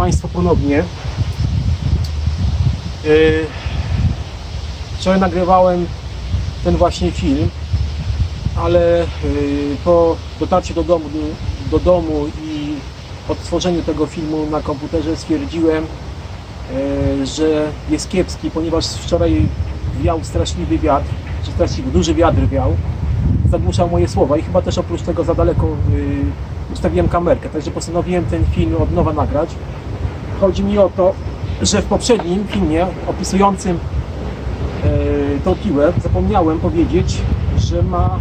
Państwa ponownie. Yy, Wczoraj nagrywałem ten właśnie film, ale yy, po dotarciu do domu, do, do domu i odtworzeniu tego filmu na komputerze stwierdziłem, yy, że jest kiepski, ponieważ wczoraj wiał straszliwy wiatr, czy straszliwy, duży wiatr wiał, zagłuszał moje słowa i chyba też oprócz tego za daleko ustawiłem kamerkę, także postanowiłem ten film od nowa nagrać. Chodzi mi o to, że w poprzednim filmie opisującym e, tą piłę zapomniałem powiedzieć, że ma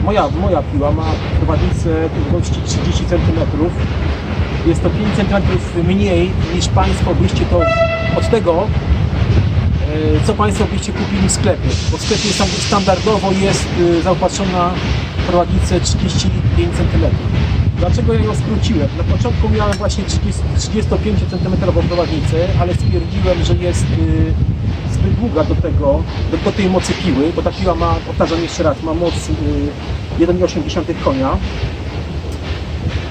e, moja, moja piła ma prowadnicę długości 30 cm. Jest to 5 cm mniej niż Państwo byście to od tego, e, co Państwo byście kupili w sklepie. Bo w sklepie stan- standardowo jest e, zaopatrzona prowadnicę 35 cm. Dlaczego ja ją skróciłem? Na początku miałem właśnie 30, 35 cm prowadnicę, ale stwierdziłem, że jest y, zbyt długa do tego, do, do tej mocy piły, bo ta piła ma, powtarzam jeszcze raz, ma moc y, 1,8 konia.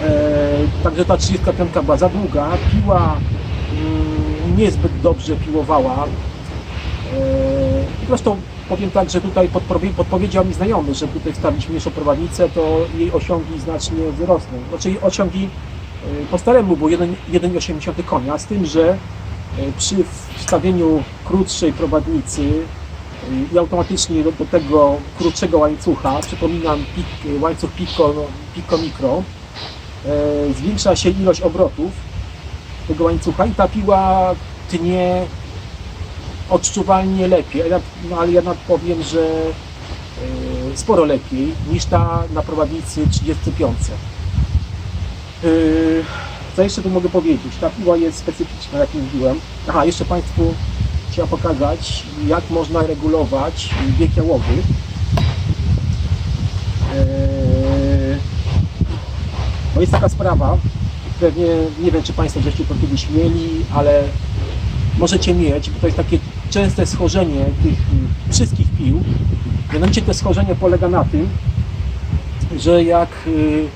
E, także ta 35 była za długa. Piła mm, niezbyt dobrze piłowała. E, Zresztą powiem tak, że tutaj podpowie- podpowiedział mi znajomy, że tutaj wstawić mniejszą prowadnicę, to jej osiągi znacznie wzrosną. Znaczy jej osiągi e, po staremu było 1 1,8 konia, z tym, że e, przy wstawieniu krótszej prowadnicy e, i automatycznie do, do tego krótszego łańcucha, przypominam pik, łańcuch Pico, no, Pico Micro, e, zwiększa się ilość obrotów tego łańcucha i ta piła tnie odczuwalnie lepiej, no, ale ja powiem, że e, sporo lepiej niż ta na prowadnicy 35. E, Co jeszcze tu mogę powiedzieć? Ta piła jest specyficzna, jak mówiłem. Aha, jeszcze Państwu chciałem pokazać, jak można regulować bieg jałowy. E, No jest taka sprawa, pewnie nie wiem, czy Państwo żeście to kiedyś mieli, ale możecie mieć, bo to jest takie częste schorzenie tych y, wszystkich pił. Mianowicie to schorzenie polega na tym, że jak y,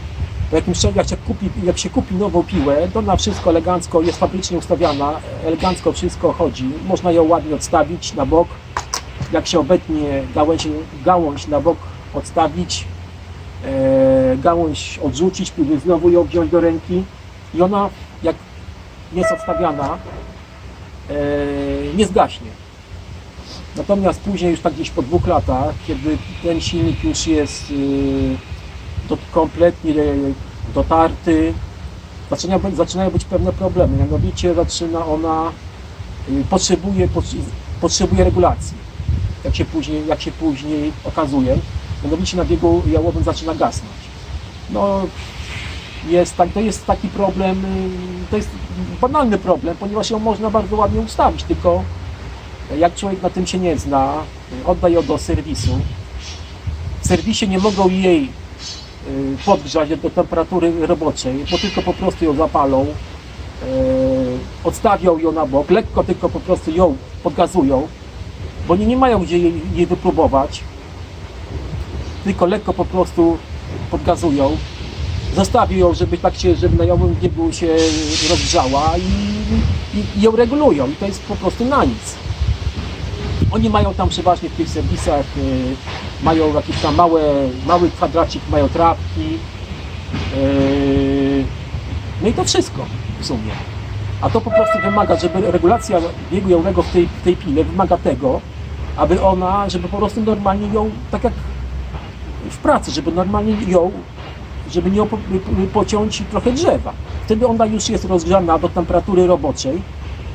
po jakimś jak się, kupi, jak się kupi nową piłę, to na wszystko elegancko jest fabrycznie ustawiana, elegancko wszystko chodzi. Można ją ładnie odstawić na bok. Jak się obetnie gałąź, gałąź na bok odstawić, e, gałąź odrzucić, później znowu ją wziąć do ręki i ona jak jest odstawiana, e, nie zgaśnie. Natomiast później już tak gdzieś po dwóch latach, kiedy ten silnik już jest y, do, kompletnie dotarty, zaczynają, być- zaczynają być pewne problemy. Mianowicie zaczyna ona, y, potrzebuje, pot- potrzebuje regulacji, jak się później, jak się później okazuje. Mianowicie na biegu jałowym zaczyna gasnąć. No, jest, tak, to jest taki problem, y, to jest banalny problem, ponieważ ją można bardzo ładnie ustawić, tylko jak człowiek na tym się nie zna, y, odda ją do serwisu. W serwisie nie mogą jej y, podgrzać do temperatury roboczej, bo tylko po prostu ją zapalą, y, odstawią ją na bok, lekko tylko po prostu ją podgazują, bo nie, nie mają gdzie jej, jej wypróbować, tylko lekko po prostu podgazują, zostawią ją, żeby tak się, żeby na jałowym biegu się rozgrzała i, i, i ją regulują i to jest po prostu na nic. Oni mają tam przeważnie w tych serwisach, y, mają jakieś tam małe, mały kwadracik, mają trapki. y, no i to wszystko w sumie. A to po prostu wymaga, żeby regulacja biegu jałowego w tej, w tej pile wymaga tego, aby ona, żeby po prostu normalnie ją, tak jak w pracy, żeby normalnie ją, żeby nie po, pociąć trochę drzewa. Wtedy ona już jest rozgrzana do temperatury roboczej,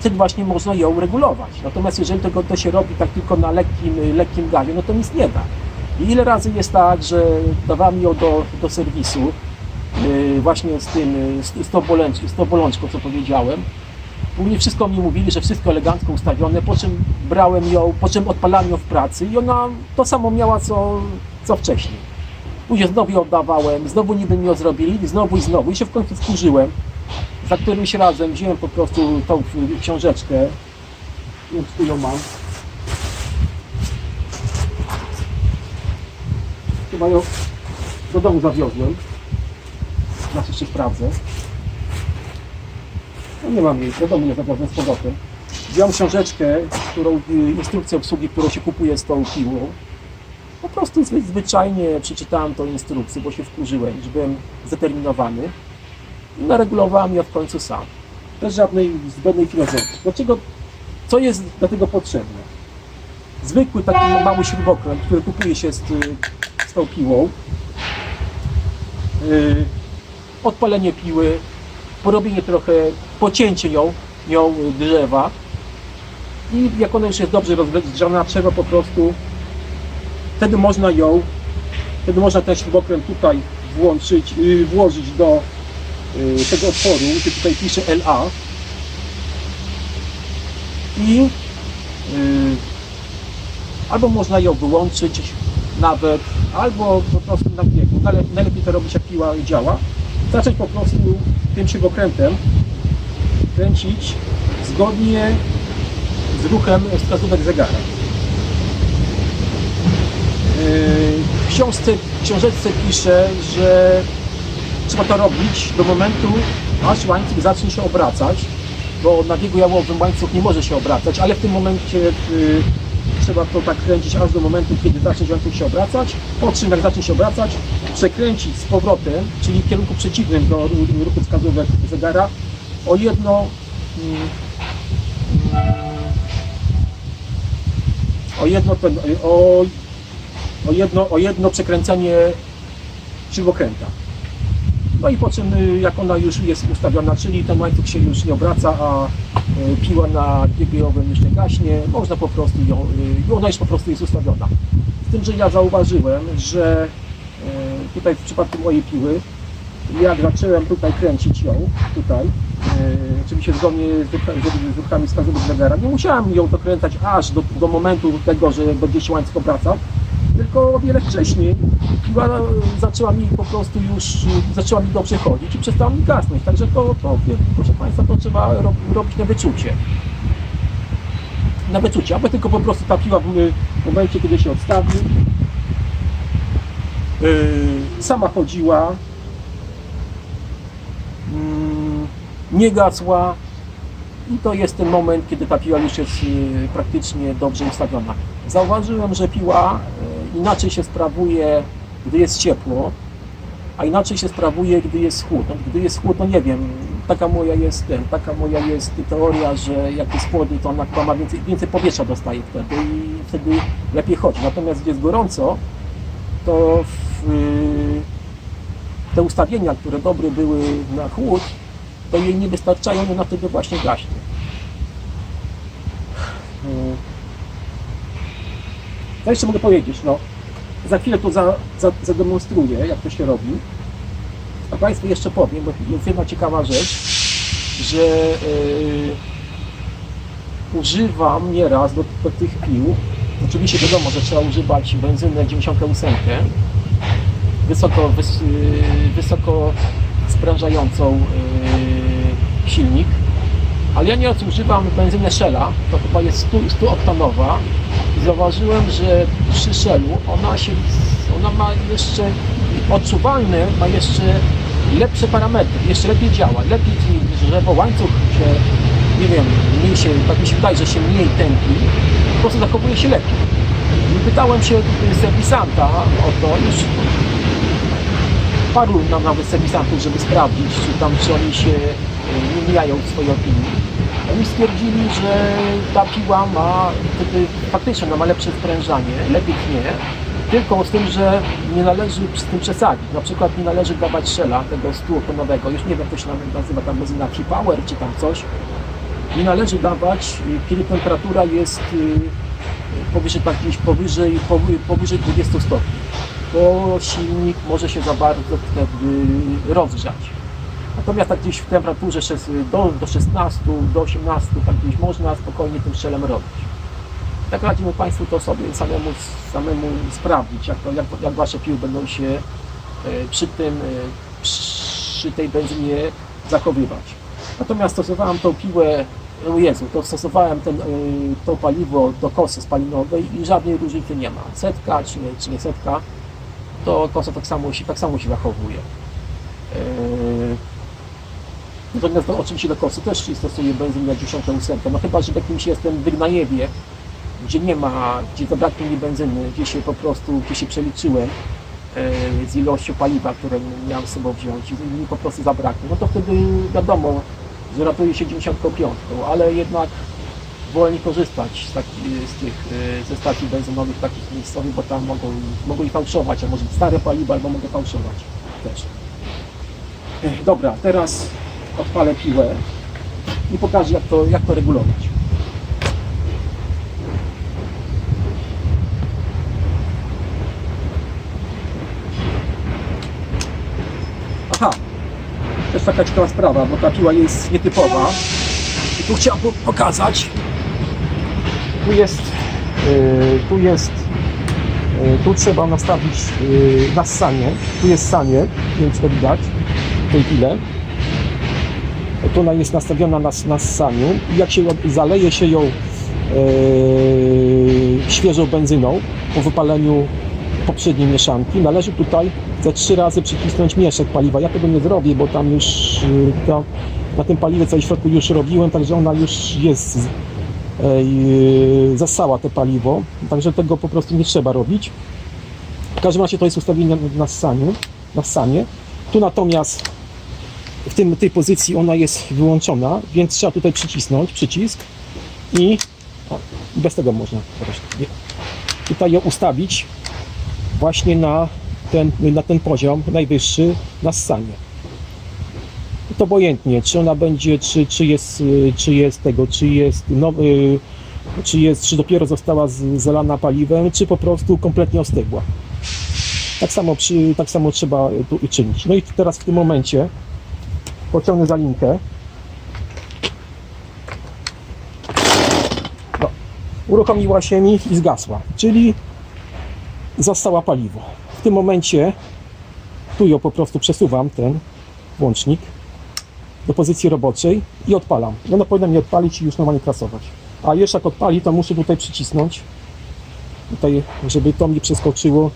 wtedy właśnie można ją regulować. Natomiast jeżeli tego to się robi tak tylko na lekkim, lekkim gazie, no to nic nie da. I ile razy jest tak, że dawałem ją do, do serwisu, yy, właśnie z tym, z, z, tą z tą bolączką, co powiedziałem. Później wszystko mi mówili, że wszystko elegancko ustawione, po czym brałem ją, po czym odpalałem ją w pracy i ona to samo miała, co, co wcześniej. Później znowu ją oddawałem, znowu niby mi ją zrobili, znowu i znowu. I się w końcu wkurzyłem. Za którymś razem wziąłem po prostu tą książeczkę. Nie wiem, ją mam. Chyba ją do domu zawiozłem. Znaczy jeszcze sprawdzę. No nie mam jej, wiadomo, nie zabrałem z powrotem. Wziąłem książeczkę, którą, y, instrukcję obsługi, którą się kupuje z tą piłą. Po prostu zwy, zwyczajnie przeczytałem tą instrukcję, bo się wkurzyłem, że byłem zdeterminowany. Naregulowałem ją w końcu sam. Bez żadnej zbędnej filozofii. Dlaczego, co jest do tego potrzebne? Zwykły taki mały śrubokręt, który kupuje się z, z tą piłą. Yy, odpalenie piły, porobienie trochę, pocięcie ją, ją drzewa i jak ona już jest dobrze rozgrzana, trzeba po prostu wtedy można ją, wtedy można ten śrubokręt tutaj włączyć, yy, włożyć do tego otworu, gdzie tutaj pisze LA i yy, albo można ją wyłączyć nawet, albo po prostu na biegu. Najle- Najlepiej to robić jak piła działa. Zacząć po prostu tym śrubokrętem kręcić zgodnie z ruchem wskazówek zegara. Yy, W książce, w książeczce pisze, że trzeba to robić do momentu, aż łańcuch zacznie się obracać, bo na biegu jałowym łańcuch nie może się obracać, ale w tym momencie yy, trzeba to tak kręcić aż do momentu, kiedy zacznie łańcuch się obracać, po czym jak zacznie się obracać, przekręcić z powrotem, czyli w kierunku przeciwnym do ru- ruchu wskazówek zegara, o jedno mm, o jedno, o, o, jedno, o jedno przekręcenie śrubokręta. No i po czym y, jak ona już jest ustawiona, czyli ten łańcuch się już nie obraca, a y, piła na biegojowym już nie gaśnie, można po prostu ją, y, ona już po prostu jest ustawiona. Z tym, że ja zauważyłem, że tutaj w przypadku mojej piły, jak zacząłem tutaj kręcić ją, tutaj, oczywiście zgodnie z ruchami, wskazówek zegara, nie musiałem ją dokręcać aż do, do momentu tego, że będzie się łańcuch obracał, tylko o wiele wcześniej piła e, zaczęła mi po prostu już, e, zaczęła mi dobrze chodzić i przestała mi gasnąć, także to, to proszę Państwa, to trzeba ro, robić na wyczucie. Na wyczucie, aby tylko po prostu ta piła w, w momencie, kiedy się odstawi, yy, sama chodziła, mm, nie gasła i to jest ten moment, kiedy ta piła już jest praktycznie dobrze ustawiona. Zauważyłem, że piła inaczej się sprawuje, gdy jest ciepło, a inaczej się sprawuje, gdy jest chłód. No, gdy jest chłód, no nie wiem, taka moja jest, taka moja jest teoria, że jak jest chłodny, to ona chyba ma więcej, więcej powietrza dostaje wtedy i wtedy lepiej chodzi. Natomiast gdy jest gorąco, to w, y, te ustawienia, które dobre były na chłód, to jej nie wystarczają i ona wtedy właśnie gaśnie. Co jeszcze mogę powiedzieć? No, za chwilę to za, za, zademonstruję, jak to się robi. A Państwu jeszcze powiem, bo jest jedna ciekawa rzecz, że yy, używam nieraz do, do tych pił. Oczywiście wiadomo, że trzeba używać benzynę 98 wysoko, wys, yy, wysoko sprężającą yy, silnik, ale ja nieraz używam benzynę Shella, to chyba jest 100, 100 oktanowa zauważyłem, że przy Shellu ona się, ona ma jeszcze odczuwalne, ma jeszcze lepsze parametry, jeszcze lepiej działa, lepiej że bo łańcuch się, nie wiem, mniej się, tak mi się wydaje, że się mniej tępi, po prostu zachowuje się lepiej. I pytałem się serwisanta o to, już paru nam nawet serwisantów, żeby sprawdzić, czy tam, czy oni się e, nie mijają w swojej opinii. Oni stwierdzili, że ta piła ma, faktycznie ona ma lepsze sprężanie, lepiej tnie, tylko z tym, że nie należy z tym przesadzić. Na przykład nie należy dawać szela tego 100 tonowego, już nie wiem jak to się nazywa, tam benzyna Power czy tam coś. Nie należy dawać, kiedy temperatura jest y, powyżej, tak, powyżej, powy- powyżej 20 stopni bo silnik może się za bardzo wtedy rozgrzać. Natomiast tak gdzieś w temperaturze do, do 16, do 18, tak gdzieś można spokojnie tym strzelem robić. Tak radzimy Państwu to sobie samemu, samemu sprawdzić, jak, to, jak, jak Wasze piły będą się e, przy tym, e, przy tej benzynie zachowywać. Natomiast stosowałem tą piłę, o Jezu, to stosowałem ten, e, to paliwo do kosy spalinowej i żadnej różnicy nie ma. Setka czy czy nie setka, to kosa tak samo się, tak samo się zachowuje. Natomiast no, oczywiście do kosy też stosuję benzynę 98. No chyba, że w jakimś jestem Wygnajewie, gdzie nie ma, gdzie zabraknie mi benzyny, gdzie się po prostu, gdzie się przeliczyłem e, z ilością paliwa, które miałem z sobą wziąć i mi po prostu zabraknie, no to wtedy wiadomo, że ratuje się 95, ale jednak wolniej korzystać z, taki, z tych, e, ze stacji benzynowych takich miejscowych, bo tam mogą, mogą i fałszować, a może stare paliwo, albo mogę fałszować też. Ech, Dobra, teraz odpalę piłę i pokażę jak to, jak to regulować. Aha, też taka ciekawa sprawa, bo ta piła jest nietypowa. I tu chciałem po- pokazać. Tu jest, yy, tu jest, yy, tu trzeba nastawić yy, na ssanie. Tu jest sanie, czy to widać w tej chwili. Tu ona jest nastawiona na, na ssaniu jak się zaleje się ją yy, świeżą benzyną po wypaleniu poprzedniej mieszanki, należy tutaj ze trzy razy przycisnąć mieszek paliwa. Ja tego nie zrobię, bo tam już to, na tym paliwie co w środku już robiłem, także ona już jest yy, zasała te paliwo, także tego po prostu nie trzeba robić. W każdym razie to jest ustawienie na, na ssaniu, na ssanie. Tu natomiast w tym, tej pozycji ona jest wyłączona, więc trzeba tutaj przycisnąć przycisk i o, i bez tego można tutaj ją ustawić właśnie na ten, na ten poziom najwyższy na ssanie. To obojętnie, czy ona będzie, czy, czy jest, czy jest tego, czy jest nowy, czy jest, czy dopiero została z- zalana paliwem, czy po prostu kompletnie ostygła. Tak samo, przy, tak samo trzeba tu czynić. No i teraz w tym momencie pociągnę za linkę. No, uruchomiła się mi i zgasła, czyli zastała paliwo. W tym momencie tu ją po prostu przesuwam, ten włącznik, do pozycji roboczej i odpalam. I ona powinna mi odpalić i już normalnie pracować. A jeszcze jak odpali, to muszę tutaj przycisnąć, tutaj, żeby to mi przeskoczyło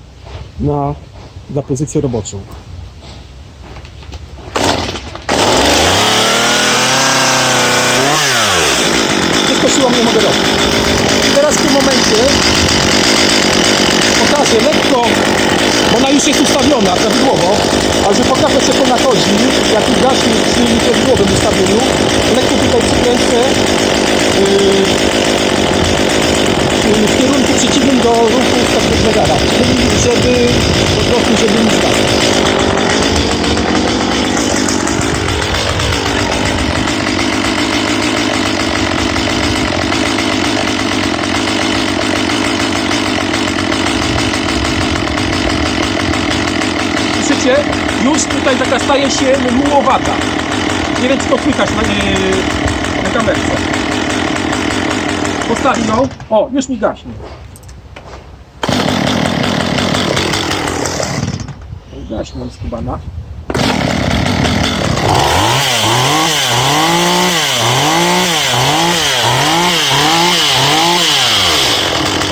na, na pozycję roboczą. Przeskoczyło mnie, mogę robić. Teraz w tym momencie pokażę lekko, bo ona już jest ustawiona prawidłowo, ale że pokażę jak to nachodzi, jaki gaśnik przy prawidłowym ustawieniu, lekko tutaj przykręcę yy, w kierunku przeciwnym do ruchu wstawnego zegara, żeby po prostu, żeby nie zgasł. Już tutaj taka staje się mułowata. Nie wiem, czy to słychać na, yy, na kamerce. Postawi ją. O, już mi gaśnie. Gaśnie jest skubana.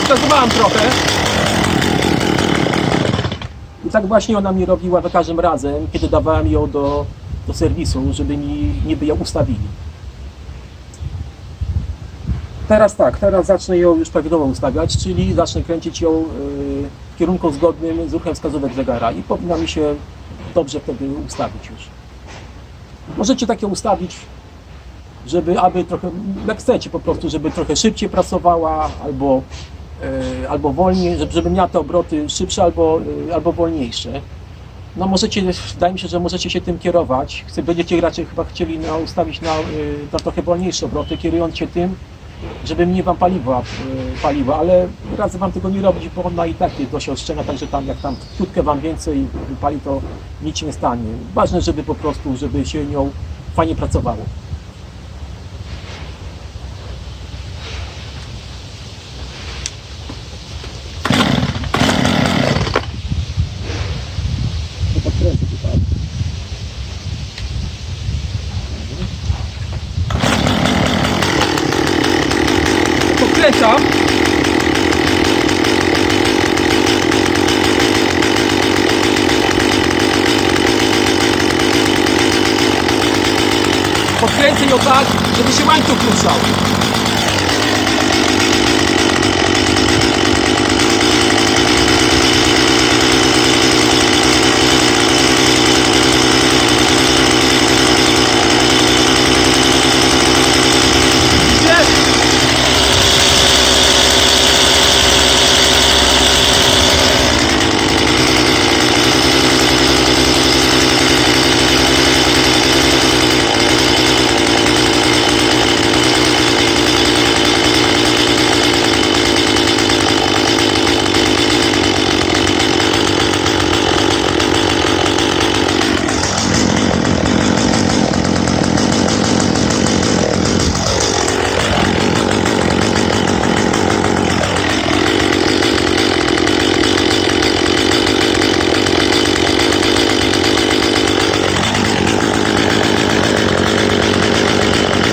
Zgazowałem trochę. I tak właśnie ona mi robiła za każdym razem, kiedy dawałem ją do, do serwisu, żeby mi niby ją ustawili. Teraz tak, teraz zacznę ją już prawidłowo ustawiać, czyli zacznę kręcić ją yy, w kierunku zgodnym z ruchem wskazówek zegara i powinna mi się dobrze wtedy ustawić już. Możecie takie ustawić, żeby aby trochę, jak chcecie po prostu, żeby trochę szybciej pracowała, albo albo wolniej, żeby, żeby miała te obroty szybsze albo, e, albo wolniejsze. No możecie, wydaje mi się, że możecie się tym kierować. Będziecie raczej chyba chcieli ustawić na, e, na trochę wolniejsze obroty, kierując się tym, żeby mniej wam paliwa e, paliła, ale radzę wam tego nie robić, bo ona i tak jest dość oszczędna, także tam jak tam chutkę wam więcej pali, to nic nie stanie. Ważne, żeby po prostu, żeby się nią fajnie pracowało. To podkręcę tutaj. Podkręcam. Podkręcę ją tak, żeby się łańcuch ruszał. Widzicie?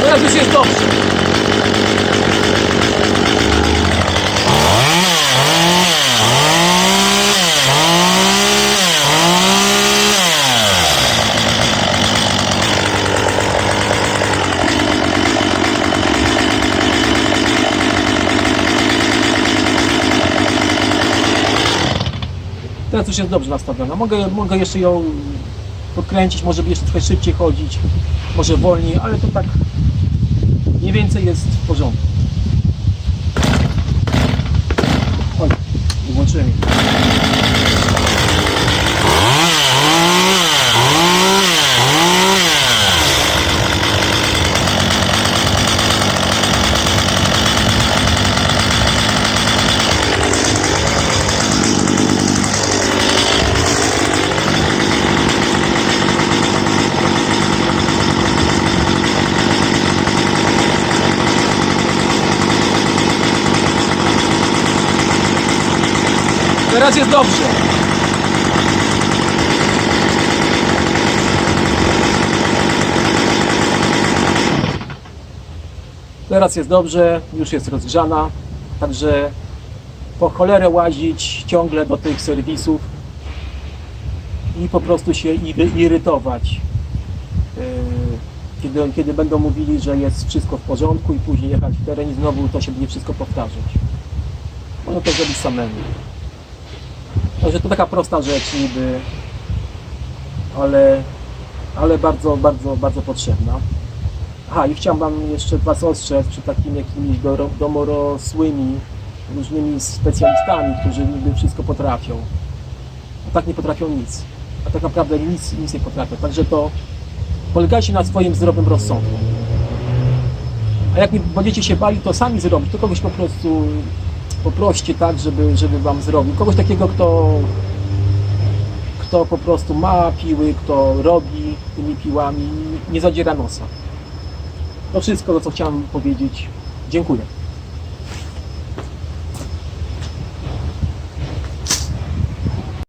Teraz już jest dobrze. Już jest dobrze nastawiona. Mogę, mogę jeszcze ją podkręcić, może jeszcze trochę szybciej chodzić, może wolniej, ale to tak mniej więcej jest w porządku. Oj, włączyłem jej. Teraz jest dobrze. Teraz jest dobrze, już jest rozgrzana, także po cholerę łazić ciągle do tych serwisów i po prostu się iry- irytować. Yy, Kiedy, kiedy będą mówili, że jest wszystko w porządku i później jechać w teren i znowu to się będzie wszystko powtarzać. Można to zrobić samemu. Także to taka prosta rzecz niby, ale, ale bardzo, bardzo, bardzo potrzebna. Aha, i chciałem Wam jeszcze Was ostrzec przed takimi jakimiś domorosłymi, różnymi specjalistami, którzy niby wszystko potrafią. A tak nie potrafią nic. A tak naprawdę nic, nic nie potrafią. Także to polegajcie na swoim zdrowym rozsądku. A jak nie będziecie się bali to sami zrobić, to kogoś po prostu poproście tak, żeby, żeby wam zrobił. Kogoś takiego, kto, kto po prostu ma piły, kto robi tymi piłami, nie zadziera nosa. To wszystko, co chciałem powiedzieć. Dziękuję.